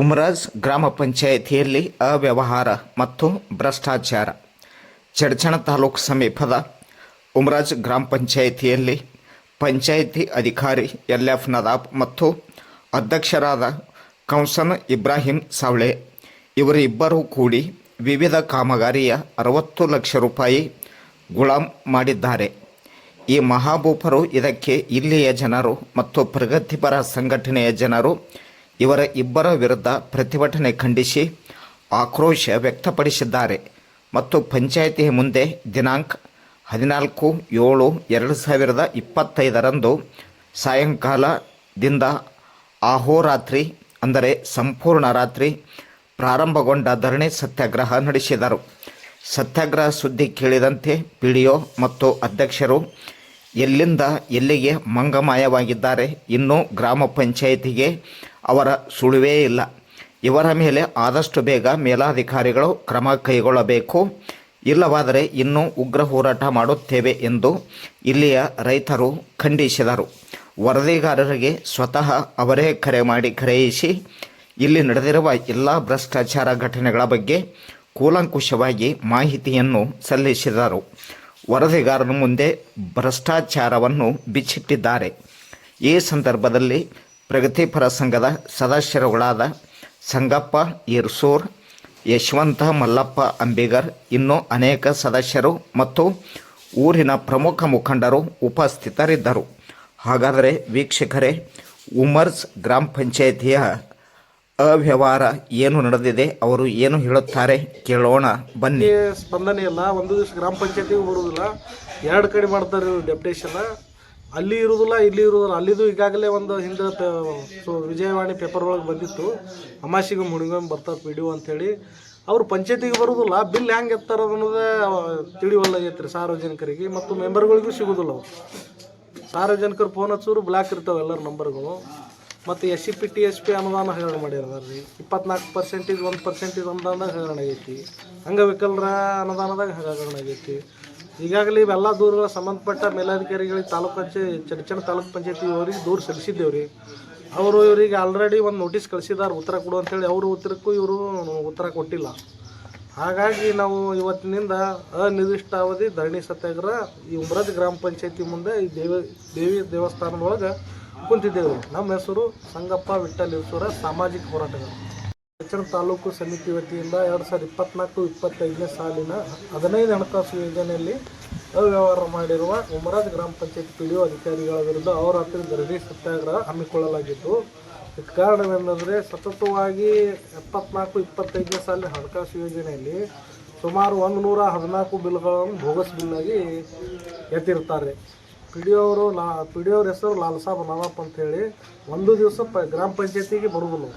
ಉಮರಾಜ್ ಗ್ರಾಮ ಪಂಚಾಯಿತಿಯಲ್ಲಿ ಅವ್ಯವಹಾರ ಮತ್ತು ಭ್ರಷ್ಟಾಚಾರ. ಚಡಚಣ ತಾಲೂಕು ಸಮೀಪದ ಉಮರಾಜ್ ಗ್ರಾಮ ಪಂಚಾಯಿತಿಯಲ್ಲಿ ಪಂಚಾಯಿತಿ ಅಧಿಕಾರಿ ಎಲ್ ಎಫ್ ನದಾಬ್ ಮತ್ತು ಅಧ್ಯಕ್ಷರಾದ ಕೌಸನ್ ಇಬ್ರಾಹಿಂ ಸಾವಳೆ. ಇವರಿಬ್ಬರೂ ಕೂಡಿ ವಿವಿಧ ಕಾಮಗಾರಿಯ ಅರವತ್ತು ಲಕ್ಷ ರೂಪಾಯಿ ಗುಲಾಮ್ ಮಾಡಿದ್ದಾರೆ. ಈ ಮಹಾಭೂಪರು ಇದಕ್ಕೆ ಇಲ್ಲಿಯ ಜನರು ಮತ್ತು ಪ್ರಗತಿಪರ ಸಂಘಟನೆಯ ಜನರು ಇವರ ಇಬ್ಬರ ವಿರುದ್ಧ ಪ್ರತಿಭಟನೆ ಖಂಡಿಸಿ ಆಕ್ರೋಶ ವ್ಯಕ್ತಪಡಿಸಿದ್ದಾರೆ. ಮತ್ತು ಪಂಚಾಯಿತಿ ಮುಂದೆ ದಿನಾಂಕ ಹದಿನಾಲ್ಕು ಏಳು ಎರಡು ಸಾವಿರದ ಇಪ್ಪತ್ತೈದರಂದು ಸಾಯಂಕಾಲದಿಂದ ಅಹೋರಾತ್ರಿ ಅಂದರೆ ಸಂಪೂರ್ಣ ರಾತ್ರಿ ಪ್ರಾರಂಭಗೊಂಡ ಧರಣಿ ಸತ್ಯಾಗ್ರಹ ನಡೆಸಿದರು. ಸತ್ಯಾಗ್ರಹ ಸುದ್ದಿ ಕೇಳಿದಂತೆ ಪಿ ಮತ್ತು ಅಧ್ಯಕ್ಷರು ಎಲ್ಲಿಂದ ಎಲ್ಲಿಗೆ ಮಂಗಮಾಯವಾಗಿದ್ದಾರೆ ಇನ್ನೂ ಗ್ರಾಮ ಪಂಚಾಯಿತಿಗೆ ಅವರ ಸುಳಿವೇ ಇಲ್ಲ. ಇವರ ಮೇಲೆ ಆದಷ್ಟು ಬೇಗ ಮೇಲಾಧಿಕಾರಿಗಳು ಕ್ರಮ ಕೈಗೊಳ್ಳಬೇಕು. ಇಲ್ಲವಾದರೆ ಇನ್ನೂ ಉಗ್ರ ಹೋರಾಟ ಮಾಡುತ್ತೇವೆ ಎಂದು ಇಲ್ಲಿಯ ರೈತರು ಖಂಡಿಸಿದರು. ವರದಿಗಾರರಿಗೆ ಸ್ವತಃ ಅವರೇ ಕರೆ ಮಾಡಿ ಕರೆಯಿಸಿ, ಇಲ್ಲಿ ನಡೆದಿರುವ ಎಲ್ಲ ಭ್ರಷ್ಟಾಚಾರ ಘಟನೆಗಳ ಬಗ್ಗೆ ಕೂಲಂಕುಷವಾಗಿ ಮಾಹಿತಿಯನ್ನು ಸಲ್ಲಿಸಿದರು. ವರದಿಗಾರನ ಮುಂದೆ ಭ್ರಷ್ಟಾಚಾರವನ್ನು ಬಿಚ್ಚಿಟ್ಟಿದ್ದಾರೆ. ಈ ಸಂದರ್ಭದಲ್ಲಿ ಪ್ರಗತಿಪರ ಸಂಘದ ಸದಸ್ಯರುಗಳಾದ ಸಂಗಪ್ಪ ಇರ್ಸೂರ್ ಯಶವಂತ, ಮಲ್ಲಪ್ಪ, ಅಂಬಿಗರ್ ಇನ್ನೂ ಅನೇಕ ಸದಸ್ಯರು ಮತ್ತು ಊರಿನ ಪ್ರಮುಖ ಮುಖಂಡರು ಉಪಸ್ಥಿತರಿದ್ದರು. ಹಾಗಾದರೆ ವೀಕ್ಷಕರೇ, ಉಮರ್ಸ್ ಗ್ರಾಮ ಪಂಚಾಯಿತಿಯ ಅವ್ಯವಹಾರ ಏನು ನಡೆದಿದೆ, ಅವರು ಏನು ಹೇಳುತ್ತಾರೆ ಕೇಳೋಣ, ಬನ್ನಿ. ಸ್ಪಂದನೆ ಇಲ್ಲ ಒಂದು ದಿವಸ ಗ್ರಾಮ ಪಂಚಾಯತಿಗೆ ಬರುವುದಿಲ್ಲ. ಎರಡು ಕಡೆ ಮಾಡ್ತಾರೆ ಡೆಪ್ಟೇಷನ್ ಅಲ್ಲಿ ಇರುವುದಿಲ್ಲ, ಇಲ್ಲಿ ಇರುವುದಿಲ್ಲ. ಅಲ್ಲಿದು ಈಗಾಗಲೇ ಒಂದು ಹಿಂದೆ ಸೊ ವಿಜಯವಾಣಿ ಪೇಪರ್ ಒಳಗೆ ಬಂದಿತ್ತು. ಅಮಾಸಿಗೆ ಮುಳುಗೊಮ್ಮೆ ಬರ್ತಾರೆ ಪಿ ಡಿ ಒ ಅಂತೇಳಿ ಅವ್ರು ಪಂಚಾಯತಿಗೆ ಬರುವುದಿಲ್ಲ. ಬಿಲ್ ಹೆಂಗೆ ಎತ್ತಾರೆ ಅನ್ನೋದೇ ತಿಳಿವಲ್ಲಾಗೈತ್ರಿ ಸಾರ್ವಜನಿಕರಿಗೆ. ಮತ್ತು ಮೆಂಬರ್ಗಳಿಗೂ ಸಿಗೋದಿಲ್ಲ ಅವು ಸಾರ್ವಜನಿಕರು ಫೋನ್ ಹಚ್ಚೋರು ಬ್ಲಾಕ್ ಇರ್ತಾವೆ ಎಲ್ಲರ ನಂಬರ್ಗಳು ಮತ್ತು S C P T S P ಅನುದಾನ ಹಗರಣ ಮಾಡ್ಯಾರ ರೀ ಇಪ್ಪತ್ನಾಲ್ಕು ಪರ್ಸೆಂಟೇಜ್ ಒಂದು ಪರ್ಸೆಂಟೇಜ್ ಅನುದಾನದಾಗ ಹಗರಣ ಆಗೈತಿ. ಅಂಗವಿಕಲರ ಅನುದಾನದಾಗ ಹಗರಣ ಆಗೈತಿ. ಈಗಾಗಲೇ ಇವೆಲ್ಲ ದೂರುಗಳ ಸಂಬಂಧಪಟ್ಟ ಮೇಲಾಧಿಕಾರಿಗಳಿಗೆ ತಾಲೂಕು ಪಂಚಾಯತ್ ಚಡಚಣ ತಾಲೂಕು ಪಂಚಾಯತಿ ಅವರಿಗೆ ದೂರು ಸಲ್ಲಿಸಿದ್ದೇವೆ ರೀ ಅವರು ಇವರಿಗೆ ಆಲ್ರೆಡಿ ಒಂದು ನೋಟಿಸ್ ಕಳಿಸಿದ್ದಾರೆ ಉತ್ತರ ಕೊಡು ಅಂತೇಳಿ ಅವರು ಉತ್ತರಕ್ಕೂ ಇವರು ಉತ್ತರ ಕೊಟ್ಟಿಲ್ಲ. ಹಾಗಾಗಿ ನಾವು ಇವತ್ತಿನಿಂದ ಅನಿರ್ದಿಷ್ಟಾವಧಿ ಧರಣಿ ಸತ್ಯಾಗ್ರಹ ಈ ಉಮ್ರಾಜ್ ಗ್ರಾಮ ಪಂಚಾಯತಿ ಮುಂದೆ ಈ ದೇವಿ ದೇವಿ ದೇವಸ್ಥಾನದೊಳಗೆ ಕುಂತಿದ್ದೇವೆ. ನಮ್ಮ ಹೆಸರು ಸಂಗಪ್ಪ ವಿಠಲ್ ಈಶ್ವರ ಸಾಮಾಜಿಕ ಹೋರಾಟಗಾರ. ಹೆಚ್ಚಿನ ತಾಲೂಕು ಸಮಿತಿ ವತಿಯಿಂದ ಎರಡು ಸಾವಿರದ ಇಪ್ಪತ್ನಾಲ್ಕು ಇಪ್ಪತ್ತೈದನೇ ಸಾಲಿನ ಹದಿನೈದು ಹಣಕಾಸು ಯೋಜನೆಯಲ್ಲಿ ಅವ್ಯವಹಾರ ಮಾಡಿರುವ ಉಮರಾಜ್ ಗ್ರಾಮ ಪಂಚಾಯತ್ ಪಿ ಡಿ ಒ ಅಧಿಕಾರಿಗಳ ವಿರುದ್ಧ ಅವರ ಅವರಾತ್ರಿ ಧರಣಿ ಸತ್ಯಾಗ್ರಹ ಹಮ್ಮಿಕೊಳ್ಳಲಾಗಿತ್ತು. ಕಾರಣವೇನೆಂದರೆ ಸತತವಾಗಿ ಎಪ್ಪತ್ನಾಲ್ಕು ಇಪ್ಪತ್ತೈದನೇ ಸಾಲಿನ ಹಣಕಾಸು ಯೋಜನೆಯಲ್ಲಿ ಸುಮಾರು ಒಂದು ನೂರ ಹದಿನಾಲ್ಕು ಬಿಲ್ಗಳನ್ನು ಬೋಗಸ್ ಬಿಲ್ಲಾಗಿ ಎತ್ತಿರ್ತಾರೆ ಪಿ ಡಿ ಅವರು ಲಾ ಪಿ ಡಿ ಅವ್ರ ಹೆಸರು ಲಾಲ್ ಸಾಬ್ ನವಾಬ್ ಅಂತೇಳಿ ಒಂದು ದಿವಸ ಪ ಗ್ರಾಮ ಪಂಚಾಯತಿಗೆ ಬರುವುದಿಲ್ಲ